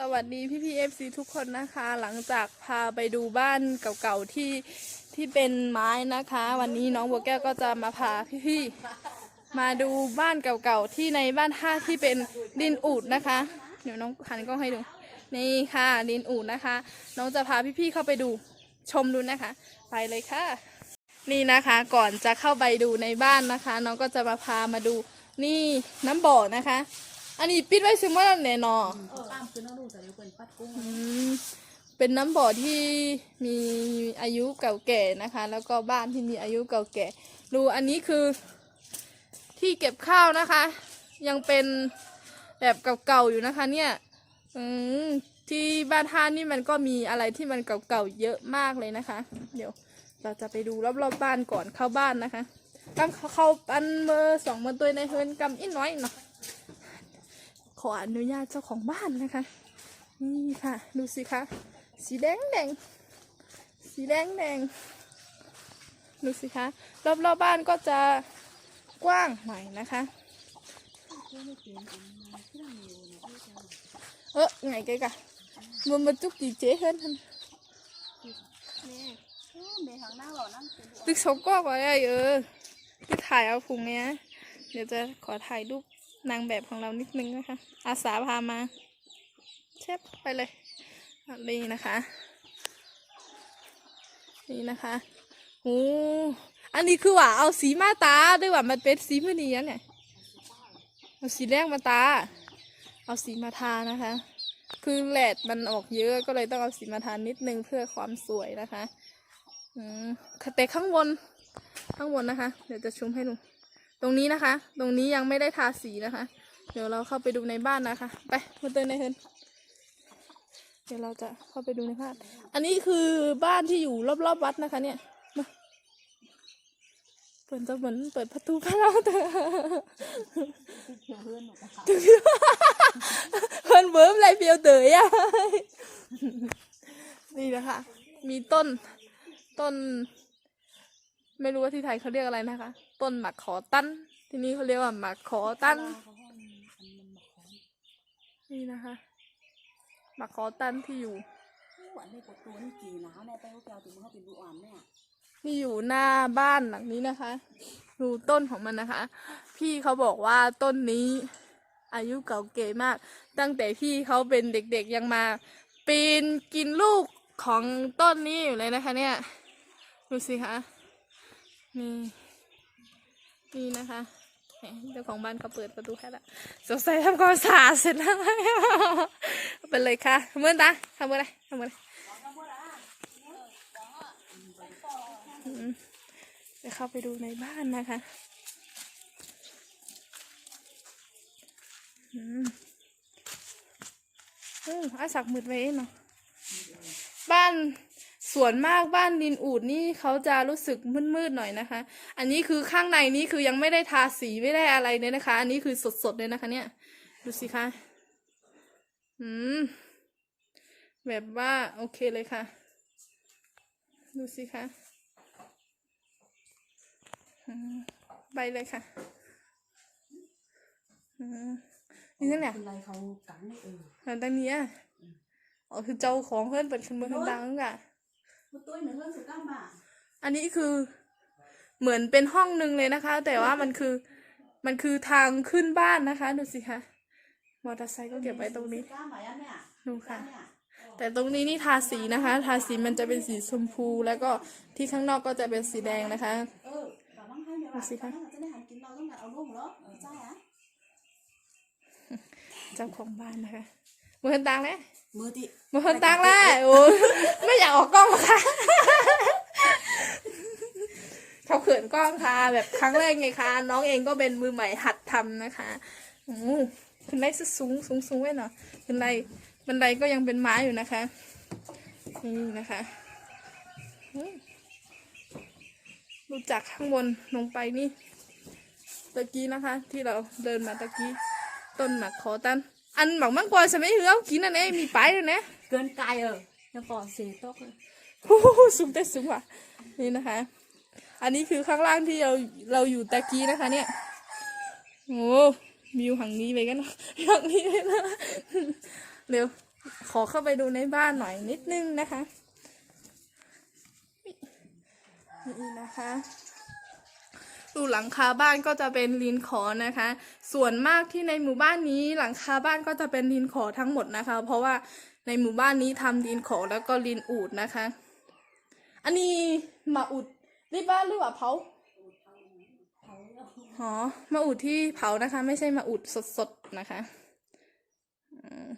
สวัสดีพี่พีเอฟซีทุกคนนะคะ หลังจากพาไปดูบ้านเก่าๆที่ที่เป็นไม้นะคะ วันนี้น้องบัวแก้วก็จะมาพาพี่ๆมาดูบ้านเก่าๆที่ในบ้านท่าที่เป็นดินอูดนะคะ เดี๋ยวน้องหันกล้องให้ดูนี่ค่ะดินอูดนะคะ น้องจะพาพี่ๆเข้าไปดูชมดูนะคะ ไปเลยค่ะ นี่นะคะก่อนจะเข้าไปดูในบ้านนะคะ น้องก็จะมาพามาดูนี่น้ำบ่อนะคะ อันนี้ปิดไว้ซึมว่าแน่นอนตามคือน้องดูแต่เดี๋ยวเป็นปัดกุ้งอืมเป็นน้ำบ่อที่มีอายุเก่าแก่นะคะ แล้วก็บ้านที่มีอายุเก่าแก่ ดูอันนี้คือที่เก็บข้าวนะคะ ยังเป็นแบบเก่าๆอยู่นะคะ เนี่ยอืมที่บ้านท่านี่มันก็มีอะไรที่มันเก่าๆเยอะมากเลยนะคะ เดี๋ยวเราจะไปดูรอบๆบบ้านก่อนเข้าบ้านนะคะกำเข้าอันเบอร์สองเบอร์ตัวในเฮินกำอีกน้อยเนาะข ออนุญาตเจ้าของบ้านนะคะ นี่ค่ะ ดูสิคะสีแดงแดงสีแดงแดงดูสิคะรอบรอบๆบ้านก็จะกว้างหน่อยนะคะเออไงแกกะมันมาจุกจีเจ๊เฮิรนทันเมย์ข้างหน้าเรานั่งเป็นตึกชกก็ไว้อะเออที่ถ่ายเอาพุงเนี้ยเดี๋ยวจะขอถ่ายรูป นางแบบของเรานิดนึงนะคะ อาสาพามา เชฟไปเลยอะนี่นะคะ นี่นะคะโอ้อันนี้คือว่าเอาสีมาตาด้วยว่ามันเป็นสีมือนี้เนี่ยเอาสีแดงมาตา เอาสีมาทานะคะ คือแหลดมันออกเยอะก็เลยต้องเอาสีมาทานิดนึงเพื่อความสวยนะคะ อืมแต่ข้างบน ข้างบนนะคะ เดี๋ยวจะชุมให้ดู ตรงนี้นะคะ ตรงนี้ยังไม่ได้ทาสีนะคะ เดี๋ยวเราเข้าไปดูในบ้านนะคะ ไปมาเตือนในเฮินเดี๋ยวเราจะเข้าไปดูในบ้าน อันนี้คือบ้านที่อยู่รอบๆวัดนะคะ เนี่ยมาเปิดจะเหมือนเปิดประตูพระเราแต่เพื่อนเพิ่นเบิ้มอะไรเพียวเตยอะนี่นะคะ มีต้นต้น ไม่รู้ว่าที่ไทยเขาเรียกอะไรนะคะ ต้นหมักขอตั้น ที่นี่เขาเรียกว่าหมักขอตั้น นี่นะคะหมักขอตั้นที่อยู่หวานในปวดตัวนี่กี่น้าในไปเขาแก้วถึงเขาเป็นดูอ่านเนี่ยที่อยู่หน้าบ้านหลังนี้นะคะ ดูต้นของมันนะคะ พี่เขาบอกว่าต้นนี้ อายุเก่าเก๋มาก ตั้งแต่พี่เขาเป็นเด็กๆยังมา ปีนกินลูกของต้นนี้อยู่เลยนะคะเนี่ย ดูสิคะ นี่นี่นะคะเจ้าของบ้านเขาเปิดประตูให้ละสงสัยทำความสะอาดเสร็จแล้วไปเลยค่ะทำเมื่อตาทำเมื่อไรทำเมื่อไรจะเข้าไปดูในบ้านนะคะอืมอืมอาสักมืดไว้เนาะบ้าน ส่วนมากบ้านดินอูดนี่เขาจะรู้สึกมืดๆหน่อยนะคะ อันนี้คือข้างในนี่คือยังไม่ได้ทาสีไม่ได้อะไรเลยนะคะ อันนี้คือสดๆเลยนะคะ เนี่ย ดูสิคะอืมแบบว่าโอเคเลยค่ะ ดูสิคะอืมไปเลยค่ะอืมนี่นั่นแหละเป็นไรเขากังไม่เออหลังจากนี้อะอ๋อคือเจ้าของเพื่อนเปิดขึ้นมือขึ้นดังอะ มันตัวหนึ่งเรื่องสุดก้ามาอันนี้คือเหมือนเป็นห้องหนึ่งเลยนะคะ แต่ว่ามันคือมันคือทางขึ้นบ้านนะคะดูสิคะมอเตอร์ไซค์ก็เก็บไว้ตรงนี้ก้ามาเนี่ยดูค่ะเนี่ยแต่ตรงนี้นี่ทาสีนะคะ ทาสีมันจะเป็นสีชมพูแล้วก็ที่ข้างนอกก็จะเป็นสีแดงนะคะเออแต่บ้างให้เนี่ยว่าจะได้หันกินเราต้องการเอาลูกเหรอใช่ฮะเจ้าของบ้านนะคะมือขึ้นตังแล้ว มือติมือคนตังแล้วโอ้ยไม่อยากออกกล้องหรอกค่ะเขาเขินกล้องค่ะ แบบครั้งแรกไงคะน้องเองก็เป็นมือใหม่หัดทำนะคะโอ้ขึ้นไดสูงสูงสูงไว้หน่อยขึ้นไดบันไดก็ยังเป็นไม้อยู่นะคะนี่นะคะอืมดูจากข้างบนลงไปนี่ตะกี้นะคะ ที่เราเดินมาตะกี้ ต้นหมักขอตัน อันหมักมังกรสมัยเหือกินอันนี้มีไปายเลยนะเกินกายเออแล้วก่อนเสียตกเลยโอ้โหสูงแต่สูงว่ะนี่นะคะ อันนี้คือข้างล่างที่เราเราอยู่ตะกี้นะคะ เนี่ยโอ้วิวหังนี้ไปกันเนาะหังนี้เลยนะเร็วขอเข้าไปดูในบ้านหน่อยนิดนึงนะคะ นี่นะคะ ดูหลังคาบ้านก็จะเป็นลินขอนะคะ ส่วนมากที่ในหมู่บ้านนี้หลังคาบ้านก็จะเป็นลินขอทั้งหมดนะคะ เพราะว่าในหมู่บ้านนี้ทำลินขอแล้วก็ลินอูดนะคะ อันนี้มาอุดรีบบ้านหรือว่าเผาอ๋อมาอุดที่เผานะคะ ไม่ใช่มาอุดสดๆนะคะอืม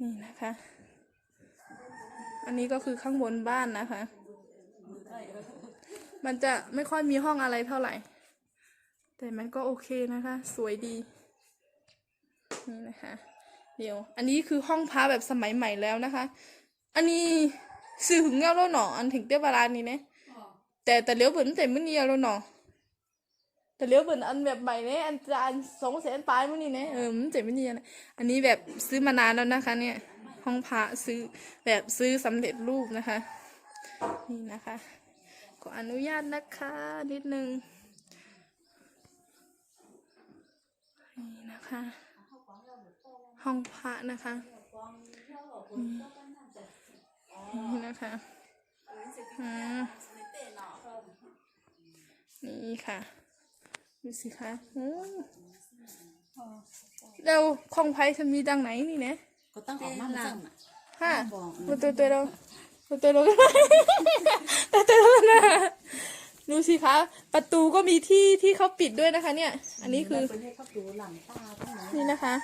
นี่นะคะ อันนี้ก็คือข้างบนบ้านนะคะ มันจะไม่ค่อยมีห้องอะไรเท่าไหร่ แต่มันก็โอเคนะคะ สวยดี นี่นะคะ เดี๋ยว อันนี้คือห้องพระแบบสมัยใหม่แล้วนะคะ อันนี้สื่อหึงเงาแล้วหนออันถึงเตี้ยบาลานนี้เนี่ยแต่แต่เลี้ยวเบิ่นแต่มื่อนี้แล้วหนอแต่เลี้ยวเบิ่นอันแบบใหม่เนี่ยอันจะอันสองแสนปลายมื่อนี้เนี่ยเออมันเจ็บมื่อนี้นะอันนี้แบบซื้อมานานแล้วนะคะ เนี่ย ห้องพระซื้อแบบซื้อสำเร็จรูปนะคะ นี่นะคะ ขออนุญาตนะคะ นิดนึงนี่นะคะ ห้องพระนะคะนี่นะคะอืมนี่ค่ะดูสิคะอืมแล้วของไผ่จะมีดังไหนนี่เนี่ยก็ต้องออกมาหลังฮะบอกตัวตัวตัวเรา ตัวตัวเราตัวตัวเรานะดูสิคะ ประตูก็มีที่ที่เขาปิดด้วยนะคะ เนี่ย อันนี้คือเป็นให้เขาดูหลังตาทั้งนั้นนี่นะคะ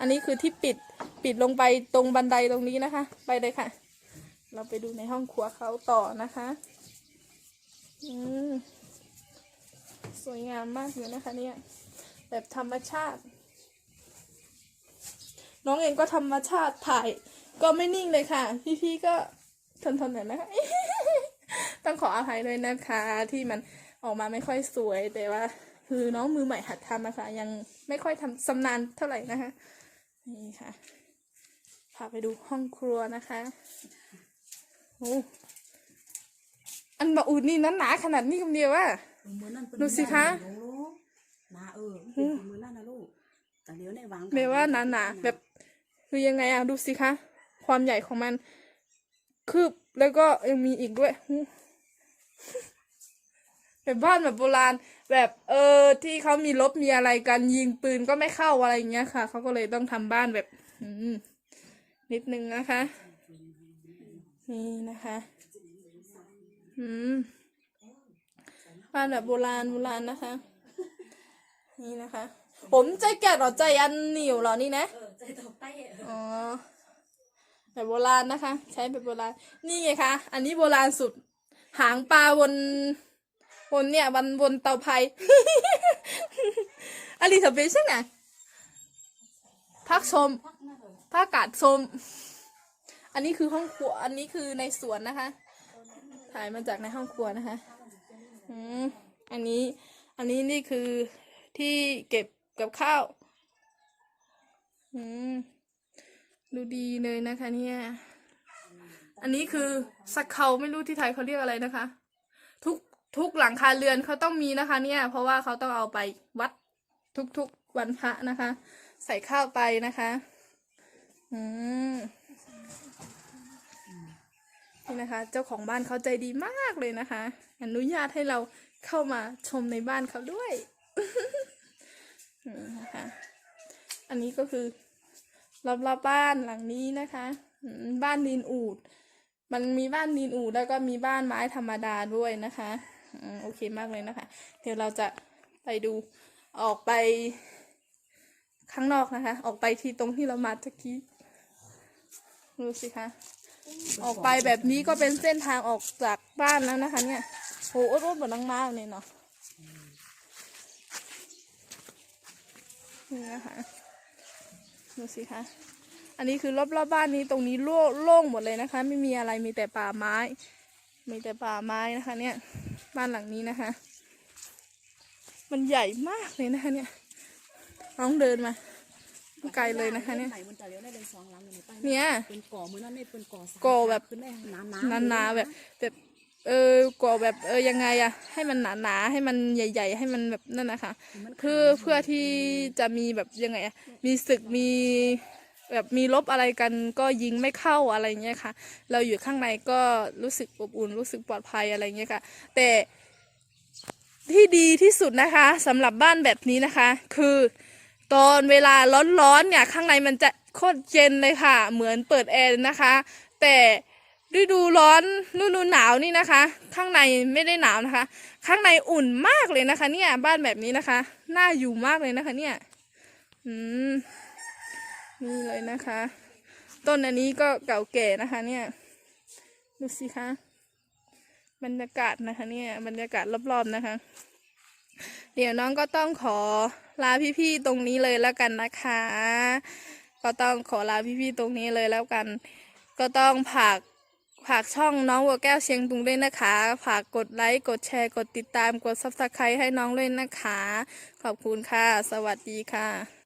อันนี้คือที่ปิดปิดลงไปตรงบันไดตรงนี้นะคะ ไปเลยค่ะ เราไปดูในห้องครัวเขาต่อนะคะอืมสวยงามมากเลยนะคะ เนี่ย แบบธรรมชาติ น้องเองก็ธรรมชาติถ่ายก็ไม่นิ่งเลยค่ะ พี่ๆก็ ทนๆหน่อยนะคะ ต้องขออภัยเลยนะคะ ที่มันออกมาไม่ค่อยสวยแต่ว่า คือน้องมือใหม่หัดทำนะคะ ยังไม่ค่อยทำสำนานเท่าไหร่นะคะ นี่ค่ะพาไปดูห้องครัวนะคะโอ้อันบะอูดนี่นั้นหนาขนาดนี้คำเดียวว่ามือนั่นเป็นดูสิคะลูกนาเออเป็นมือนั่นนะลูกแต่เดี๋ยวในวางเมย์ว่าหนาๆแบบคือยังไงอะดูสิคะ ความใหญ่ของมัน คืบแล้วก็ยังมีอีกด้วยหูแบบบ้านแบบโบราณ แบบเออที่เขามีรบมีอะไรกันยิงปืนก็ไม่เข้าอะไรอย่างเงี้ยค่ะเขาก็เลยต้องทำบ้านแบบอืมนิดนึงนะคะ นี่นะคะ อืมบ้านแบบโบราณโบราณนะคะ นี่นะคะ ผมใจแก่เหรอใจอันเหนียวเหรอนี่นะเออใจต่อไปอ๋อ แบบโบราณนะคะ ใช้แบบโบราณ นี่ไงคะ อันนี้โบราณสุด หางปลาบนบนเนี่ยบนบนเตาไผ่อันนี้ทำเป็นใช่ไหมพักชมพักกาดชม อันนี้คือห้องครัว อันนี้คือในสวนนะคะ ถ่ายมาจากในห้องครัวนะคะ อืม อันนี้ อันนี้นี่คือที่เก็บกับข้าว อืม ดูดีเลยนะคะเนี่ย อันนี้คือสักเขาไม่รู้ที่ไทยเขาเรียกอะไรนะคะ ทุกทุกหลังคาเรือนเขาต้องมีนะคะ เนี่ย เพราะว่าเขาต้องเอาไปวัดทุกๆวันพระนะคะ ใส่ข้าวไปนะคะ อืมนี่นะคะ เจ้าของบ้านเขาใจดีมากเลยนะคะ อนุญาตให้เราเข้ามาชมในบ้านเขาด้วยนี่นะคะ อันนี้ก็คือ รอบๆบบ้านหลังนี้นะคะ บ้านดินอูด มันมีบ้านดินอูดแล้วก็มีบ้านไม้ธรรมดาด้วยนะคะโอเคมากเลยนะคะ เดี๋ยวเราจะไปดูออกไปข้างนอกนะคะ ออกไปที่ตรงที่เรามาตะกี้ดูสิคะออกไปแบบนี้ก็เป็นเส้นทางออกจากบ้านแล้วนะคะ เนี่ยโหรถบดนังมากเลยเนาะนี่นะคะ ดูสิคะ อันนี้คือรอบๆบบ้านนี้ตรงนี้โล่โล่งหมดเลยนะคะ ไม่มีอะไรมีแต่ป่าไม้ มีแต่ป่าไม้นะคะ เนี่ย บ้านหลังนี้นะคะ มันใหญ่มากเลยนะคะ เนี่ยน้องเดินมาไกลเลยนะคะเนี่ยไหนมันจะเลี้ยวได้เลยสองหลังอยู่ในป้ายเนี่ยเป็นก่อมือนั่นนี่เป็นก่อสามก่อแบบขึ้นได้น้ำหนาๆแบบแบบ เออก่อแบบเออยังไงอะให้มันหนาๆให้มันใหญ่ ๆ ให้มันแบบนั่นนะคะเพื่อเพื่อที่จะมีแบบยังไงอะมีศึกมีเแบบมีลบอะไรกันก็ยิงไม่เข้าอะไรเงี้ยค่ะ เราอยู่ข้างในก็รู้สึกอบอุ่นรู้สึกปลอดภัยอะไรเงี้ยค่ะ แต่ที่ดีที่สุดนะคะสำหรับบ้านแบบนี้นะคะ คือตอนเวลาร้อนๆเนี่ยข้างในมันจะโคตรเย็นเลยค่ะ เหมือนเปิดแอร์นะคะ แต่ ฤดูร้อนฤดูหนาวนี่นะคะ ข้างในไม่ได้หนาวนะคะ ข้างในอุ่นมากเลยนะคะ เนี่ย บ้านแบบนี้นะคะน่าอยู่มากเลยนะคะ เนี่ยอืมนี่เลยนะคะ ต้นอันนี้ก็เก่าแก่นะคะ เนี่ยดูสิคะบรรยากาศนะคะ เนี่ยบรรยากาศรอบๆนะคะ เดี๋ยวน้องก็ต้องขอลาพี่ๆตรงนี้เลยแล้วกันนะคะ ก็ต้องขอลาพี่ๆตรงนี้เลยแล้วกัน ก็ต้องผาก ฝากช่องน้องวัวแก้วเชียงตุงด้วยนะคะ ฝากกดไลค์ กดแชร์ กดติดตาม กดซับสไครต์ให้น้องด้วยนะคะ ขอบคุณค่ะ สวัสดีค่ะ